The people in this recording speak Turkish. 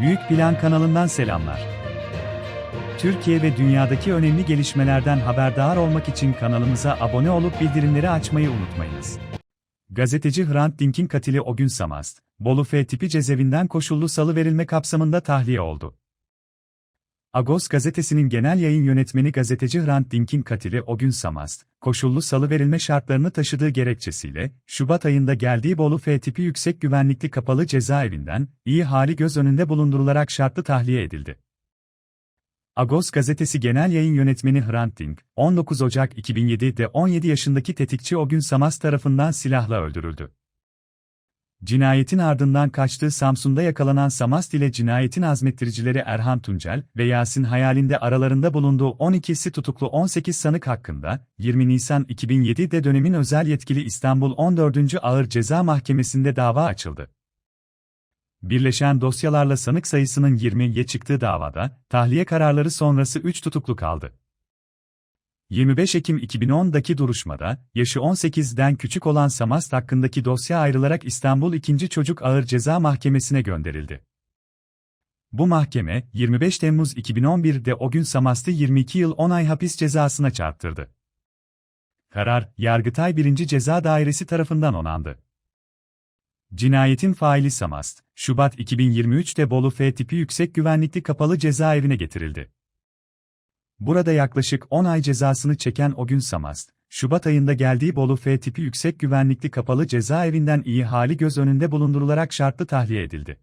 Büyük Plan kanalından selamlar. Türkiye ve dünyadaki önemli gelişmelerden haberdar olmak için kanalımıza abone olup bildirimleri açmayı unutmayınız. Gazeteci Hrant Dink'in katili Ogün Samast, Bolu F tipi cezaevinden koşullu salı verilme kapsamında tahliye oldu. Agos gazetesinin genel yayın yönetmeni gazeteci Hrant Dink'in katili Ogün Samast, koşullu salı verilme şartlarını taşıdığı gerekçesiyle, Şubat ayında geldiği Bolu F tipi yüksek güvenlikli kapalı cezaevinden, iyi hali göz önünde bulundurularak şartlı tahliye edildi. Agos gazetesi genel yayın yönetmeni Hrant Dink, 19 Ocak 2007'de 17 yaşındaki tetikçi Ogün Samast tarafından silahla öldürüldü. Cinayetin ardından kaçtığı Samsun'da yakalanan Samast ile cinayetin azmettiricileri Erhan Tuncel ve Yasin Hayal'inde aralarında bulunduğu 12'si tutuklu 18 sanık hakkında, 20 Nisan 2007'de dönemin özel yetkili İstanbul 14. Ağır Ceza Mahkemesi'nde dava açıldı. Birleşen dosyalarla sanık sayısının 20'ye çıktığı davada, tahliye kararları sonrası 3 tutuklu kaldı. 25 Ekim 2010'daki duruşmada, yaşı 18'den küçük olan Samast hakkındaki dosya ayrılarak İstanbul 2. Çocuk Ağır Ceza Mahkemesi'ne gönderildi. Bu mahkeme, 25 Temmuz 2011'de o gün Samast'ı 22 yıl 10 ay hapis cezasına çarptırdı. Karar, Yargıtay 1. Ceza Dairesi tarafından onandı. Cinayetin faili Samast, Şubat 2023'te Bolu F tipi yüksek güvenlikli kapalı cezaevine getirildi. Burada yaklaşık 10 ay cezasını çeken o gün Samast, Şubat ayında geldiği Bolu F tipi yüksek güvenlikli kapalı cezaevinden iyi hali göz önünde bulundurularak şartlı tahliye edildi.